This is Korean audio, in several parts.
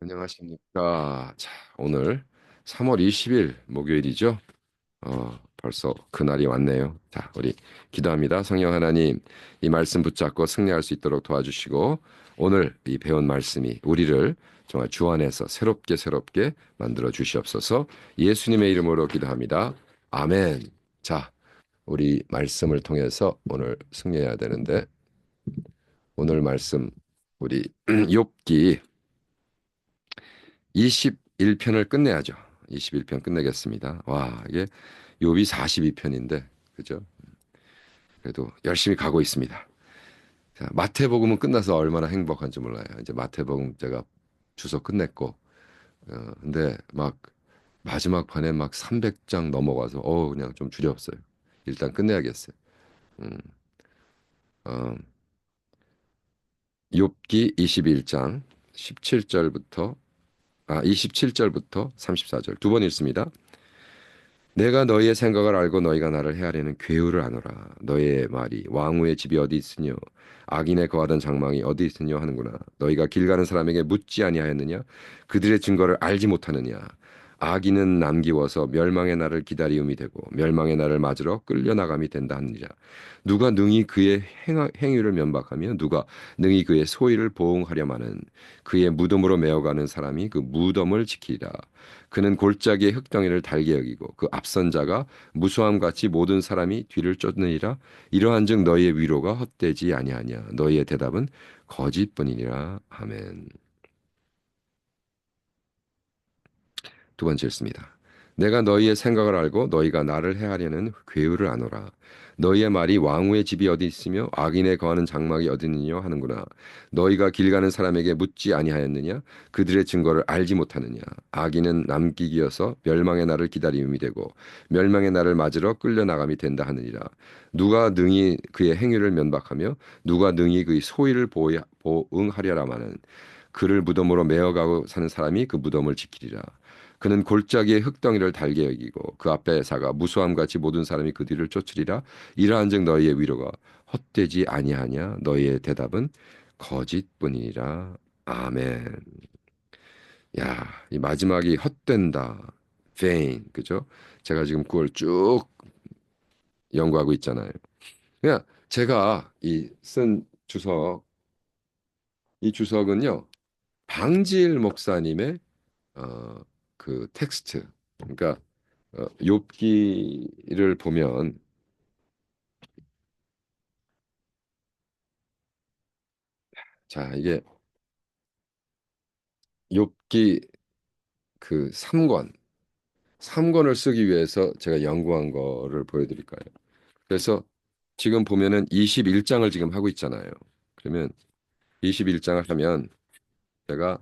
안녕하십니까. 자, 오늘 3월 20일 목요일이죠. 어, 벌써 그날이 왔네요. 자, 우리 기도합니다. 성령 하나님, 이 말씀 붙잡고 승리할 수 있도록 도와주시고, 오늘 이 배운 말씀이 우리를 정말 주 안에서 새롭게 새롭게 만들어 주시옵소서 예수님의 이름으로 기도합니다. 아멘. 자, 우리 말씀을 통해서 오늘 승리해야 되는데, 오늘 말씀, 우리 욥기 21편을 끝내야죠. 21편 끝내겠습니다. 와, 이게 욥이 42편인데, 그죠? 그래도 열심히 가고 있습니다. 자, 마태복음은 끝나서 얼마나 행복한지 몰라요. 이제 마태복음 제가 주소 끝냈고, 어, 근데 막 마지막 판에 막 300장 넘어가서, 어, 그냥 좀 줄였어요. 일단 끝내야겠어요. 음, 어, 욥기 21장 17절부터 아, 27절부터 34절 두 번 읽습니다. 내가 너희의 생각을 알고 너희가 나를 헤아리는 괴우를 아노라. 너희의 말이 왕후의 집이 어디 있으뇨? 악인의 거하던 장망이 어디 있으뇨 하는구나. 너희가 길 가는 사람에게 묻지 아니하였느냐? 그들의 증거를 알지 못하느냐? 악인은 남기워서 멸망의 날을 기다리움이 되고 멸망의 날을 맞으러 끌려나감이 된다 하느니라. 누가 능히 그의 행, 행위를 면박하며 누가 능히 그의 소위를 보응하려마는 그의 무덤으로 메어가는 사람이 그 무덤을 지키리라. 그는 골짜기의 흙덩이를 달게 여기고 그 앞선 자가 무수함 같이 모든 사람이 뒤를 쫓느니라. 이러한즉 너희의 위로가 헛되지 아니하냐. 너희의 대답은 거짓뿐이니라. 아멘. 두 번째 읽습니다. 내가 너희의 생각을 알고 너희가 나를 해하려는 괴유를 아노라. 너희의 말이 왕후의 집이 어디 있으며 악인의 거하는 장막이 어디 있느냐 하는구나. 너희가 길 가는 사람에게 묻지 아니하였느냐? 그들의 증거를 알지 못하느냐? 악인은 남기기여서 멸망의 날을 기다림이 되고 멸망의 날을 맞으러 끌려 나감이 된다 하느니라. 누가 능히 그의 행위를 면박하며 누가 능히 그의 소위를 보응하려라마는 그를 무덤으로 메어가고 사는 사람이 그 무덤을 지키리라. 그는 골짜기의 흙덩이를 달게 여기고 그 앞에 사가 무수함 같이 모든 사람이 그 뒤를 쫓으리라. 이러한즉 너희의 위로가 헛되지 아니하냐? 너희의 대답은 거짓뿐이니라. 아멘. 야 이 마지막이 헛된다. Vain. 그죠? 제가 지금 그걸 쭉 연구하고 있잖아요. 그냥 제가 이 쓴 주석 이 주석은요 방지일 목사님의 어, 그 텍스트 그러니까 어, 욥기를 보면 자 이게 욥기 그 3권 3권을 쓰기 위해서 제가 연구한 거를 보여드릴까요? 그래서 지금 보면은 21장을 지금 하고 있잖아요. 그러면 21장을 하면 제가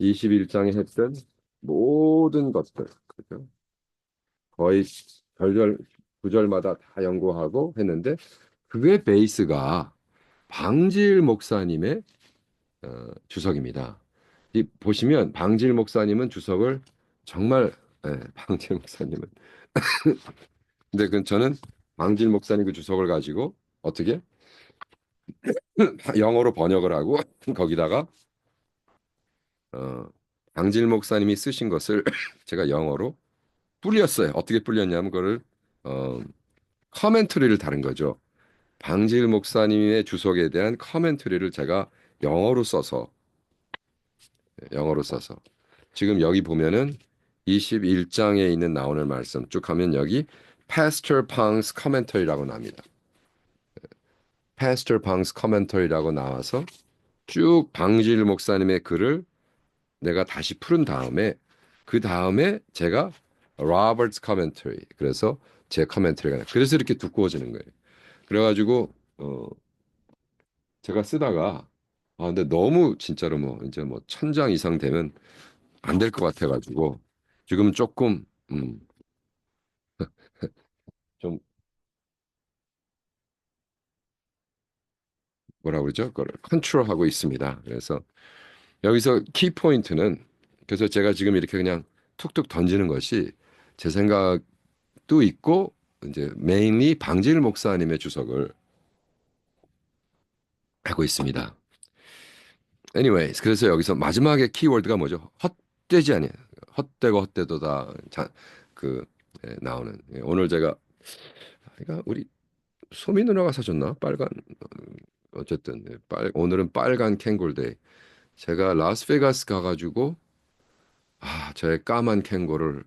21장에 했던 모든 것들 그죠? 거의 절절 구절마다 다 연구하고 했는데 그게 베이스가 방질 목사님의 어, 주석입니다. 이 보시면 방질 목사님은 주석을 정말 예, 방질 목사님은 근데 그 저는 방질 목사님 그 주석을 가지고 어떻게 영어로 번역을 하고 거기다가 어, 방질 목사님이 쓰신 것을 제가 영어로 뿌렸어요. 어떻게 뿌렸냐면 그거를 어, 커멘터리를 다른 거죠. 방질 목사님의 주석에 대한 커멘터리를 제가 영어로 써서 영어로 써서 지금 여기 보면은 21장에 있는 나오는 말씀 쭉 하면 여기 Pastor Pang's Commentary라고 나옵니다. Pastor Pang's Commentary라고 나와서 쭉 방질 목사님의 글을 내가 다시 풀은 다음에 그 다음에 제가 Robert's Commentary 그래서 제 커멘터리가 그래서 이렇게 두꺼워지는 거예요. 그래가지고 어 제가 쓰다가 아 근데 너무 진짜로 뭐 이제 뭐 천장 이상 되면 안 될 것 같아가지고 지금 조금 음, 좀 뭐라 그러죠? 그걸 컨트롤하고 있습니다. 그래서 여기서 키 포인트는 그래서 제가 지금 이렇게 그냥 툭툭 던지는 것이 제 생각도 있고 이제 메인리 방질 목사님의 주석을 하고 있습니다. anyways 그래서 여기서 마지막에 키워드가 뭐죠? 헛되지 아니에요. 헛되고 헛되도다 자, 그 예, 나오는 예, 오늘 제가 그러니까 우리 소미 누나가 사줬나 빨간 어, 어쨌든 예, 빨 오늘은 빨간 캥거루데이 제가 라스베가스 가가지고 아 저의 까만 캥거루를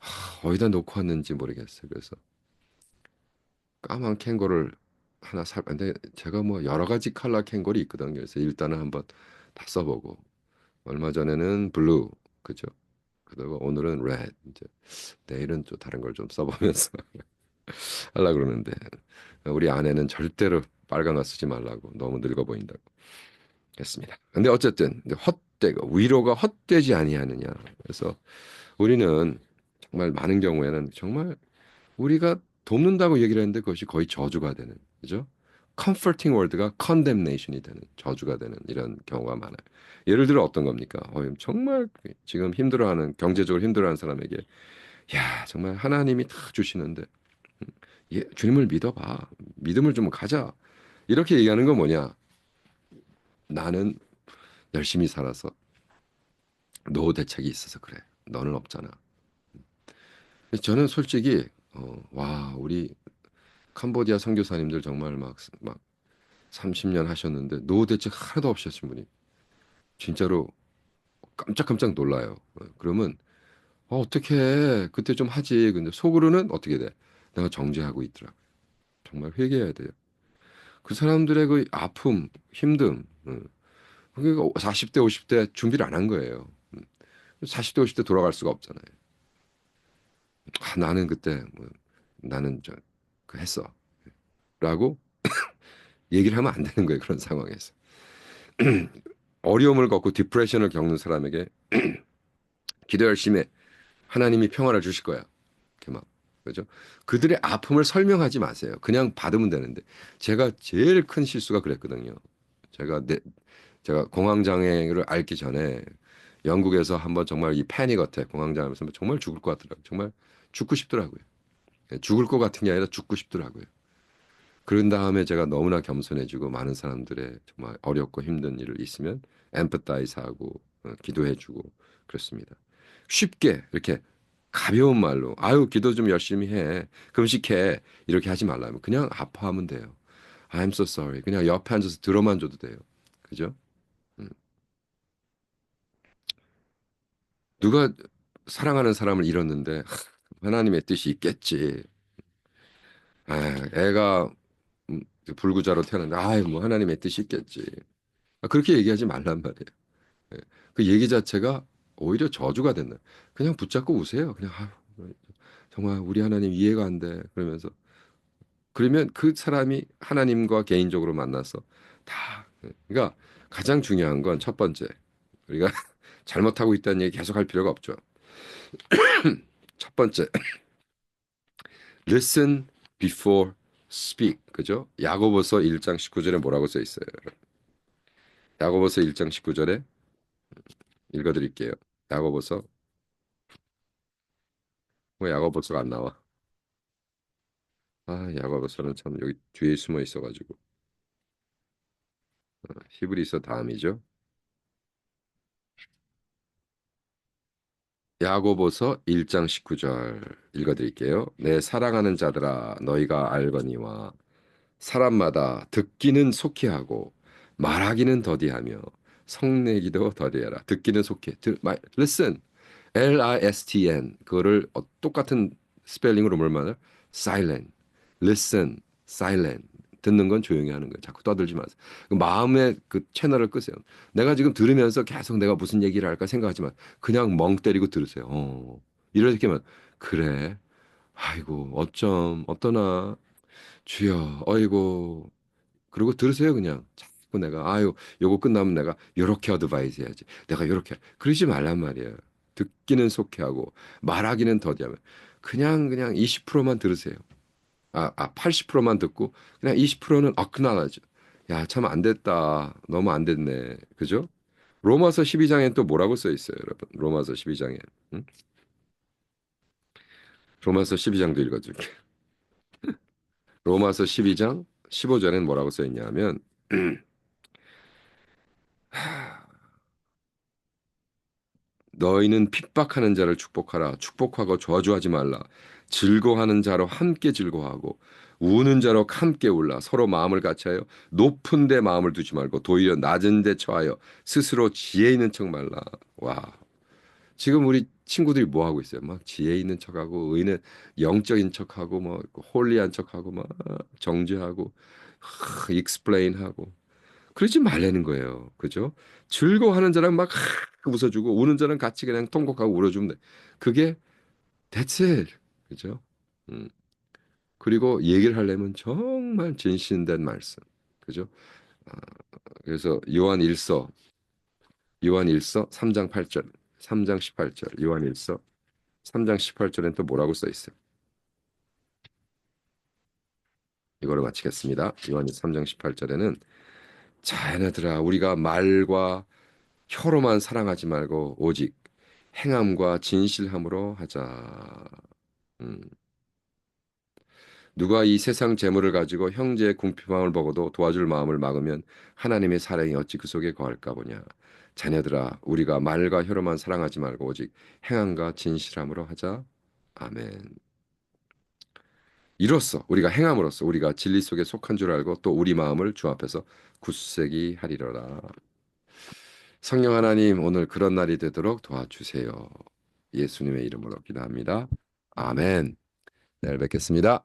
아, 어디다 놓고 왔는지 모르겠어요. 그래서 까만 캥거루를 하나 살 근데 제가 뭐 여러 가지 컬러 캥거루 있거든요. 그래서 일단은 한번 다 써보고 얼마 전에는 블루 그죠? 그리고 오늘은 레드 이제 내일은 좀 다른 걸 좀 써보면서 하려고 그러는데 우리 아내는 절대로 빨간 거 쓰지 말라고 너무 늙어 보인다고 했습니다. 근데 어쨌든 헛되고 위로가 헛되지 아니하느냐. 그래서 우리는 정말 많은 경우에는 정말 우리가 돕는다고 얘기를 했는데 그것이 거의 저주가 되는 그죠? comforting word가 condemnation이 되는 저주가 되는 이런 경우가 많아요. 예를 들어 어떤 겁니까? 어, 정말 지금 힘들어하는 경제적으로 힘들어하는 사람에게 야 정말 하나님이 다 주시는데 음, 예, 주님을 믿어봐 믿음을 좀 가자 이렇게 얘기하는 건 뭐냐? 나는 열심히 살아서 노후 대책이 있어서 그래. 너는 없잖아. 저는 솔직히 어, 와 우리 캄보디아 선교사님들 정말 막, 막 30년 하셨는데 노후 대책 하나도 없이 하신 분이 진짜로 깜짝깜짝 놀라요. 어, 그러면 어, 어떻게 그때 좀 하지. 근데 속으로는 어떻게 돼? 내가 정죄하고 있더라. 정말 회개해야 돼요. 그 사람들의 그 아픔, 힘듦, 어, 그러니까 40대, 50대 준비를 안 한 거예요. 40대, 50대 돌아갈 수가 없잖아요. 아, 나는 그때 뭐, 나는 저 그 했어. 라고 얘기를 하면 안 되는 거예요. 그런 상황에서. 어려움을 겪고 디프레션을 겪는 사람에게 기도 열심히 해. 하나님이 평화를 주실 거야. 이렇게 막 그죠? 그들의 아픔을 설명하지 마세요. 그냥 받으면 되는데 제가 제일 큰 실수가 그랬거든요. 제가 내 제가 공황장애를 앓기 전에 영국에서 한번 정말 이 패닉 어택 공황장애면서 정말 죽을 것 같더라고요. 정말 죽고 싶더라고요. 죽을 것 같은 게 아니라 죽고 싶더라고요. 그런 다음에 제가 너무나 겸손해지고 많은 사람들의 정말 어렵고 힘든 일을 있으면 엠퍼타이즈하고 어, 기도해주고 그렇습니다. 쉽게 이렇게 가벼운 말로 아유 기도 좀 열심히 해 금식해 이렇게 하지 말라면 그냥 아파하면 돼요. I'm so sorry. 그냥 옆에 앉아서 들어만 줘도 돼요. 그죠? 음. 누가 사랑하는 사람을 잃었는데 하, 하나님의 뜻이 있겠지. 아, 애가 음, 불구자로 태어났는데 아이 뭐 하나님의 뜻이 있겠지. 아, 그렇게 얘기하지 말란 말이에요. 예. 그 얘기 자체가 오히려 저주가 된다. 그냥 붙잡고 우세요. 그냥 아유, 정말 우리 하나님 이해가 안 돼. 그러면서 그러면 그 사람이 하나님과 개인적으로 만나서 다 그러니까 가장 중요한 건 첫 번째 우리가 잘못하고 있다는 얘기 계속 할 필요가 없죠. 첫 번째 listen before speak 그죠? 야고보서 1장 19절에 뭐라고 써 있어요? 야고보서 1장 19절에 읽어드릴게요. 야고보서 뭐 야고보서가 안 나와? 아 야고보서는 참 여기 뒤에 숨어 있어가지고 어, 히브리서 다음이죠. 야고보서 1장 19절 읽어드릴게요. 내 사랑하는 자들아 너희가 알거니와 사람마다 듣기는 속히 하고 말하기는 더디하며 성내기도 더디해라. 듣기는 속히. 들, 말, listen. L-I-S-T-N. 그거를 어, 똑같은 스펠링으로 뭘말해 silent. Listen. silent. 듣는 건 조용히 하는 거예요. 자꾸 떠들지 마세요. 그 마음의 그 채널을 끄세요. 내가 지금 들으면서 계속 내가 무슨 얘기를 할까 생각하지 만 그냥 멍 때리고 들으세요. 어. 이렇게 하면 그래. 아이고 어쩜 어떠나 주여 어이고 그리고 들으세요 그냥 자꾸 내가 아유 요거 끝나면 내가 요렇게 어드바이스 해야지 내가 요렇게 그러지 말란 말이에요 듣기는 속해하고 말하기는 더디하면 그냥 그냥 20%만 들으세요 아, 아 80%만 듣고 그냥 20%는 어크나나죠. 야 참 안 됐다. 너무 안 됐네. 그죠? 로마서 12장엔 또 뭐라고 써 있어요 여러분? 로마서 12장에 응? 로마서 12장도 읽어 줄게. 로마서 12장 15절엔 뭐라고 써 있냐면 너희는 핍박하는 자를 축복하라. 축복하고 저주하지 말라. 즐거워하는 자로 함께 즐거워하고 우는 자로 함께 울라. 서로 마음을 같이 하여 높은 데 마음을 두지 말고 도리어 낮은 데 처하여 스스로 지혜 있는 척 말라. 와. 지금 우리 친구들이 뭐 하고 있어요? 막 지혜 있는 척하고 의는 영적인 척하고 뭐 홀리한 척하고 막 정죄하고 익스플레인하고 그러지 말라는 거예요. 그죠? 즐거워하는 자랑 막 웃어주고 우는 자는 같이 그냥 통곡하고 울어주면 돼. 그게 it. 그죠? 음. 그리고 얘기를 하려면 정말 진실된 말씀. 그죠? 아, 그래서 요한 1서 요한 1서 3장 8절 3장 18절 요한 1서 3장 18절엔 또 뭐라고 써 있어요? 이거로 마치겠습니다. 요한 3장 18절에는 자, 얘네들아, 우리가 말과 혀로만 사랑하지 말고 오직 행함과 진실함으로 하자. 음. 누가 이 세상 재물을 가지고 형제의 궁핍함을 보고도 도와줄 마음을 막으면 하나님의 사랑이 어찌 그 속에 거할까 보냐. 자녀들아, 우리가 말과 혀로만 사랑하지 말고 오직 행함과 진실함으로 하자. 아멘. 이로써 우리가 행함으로써 우리가 진리 속에 속한 줄 알고 또 우리 마음을 주 앞에서 굳세기 하리로라. 성령 하나님 오늘 그런 날이 되도록 도와주세요. 예수님의 이름으로 기도합니다. 아멘. 내일 뵙겠습니다.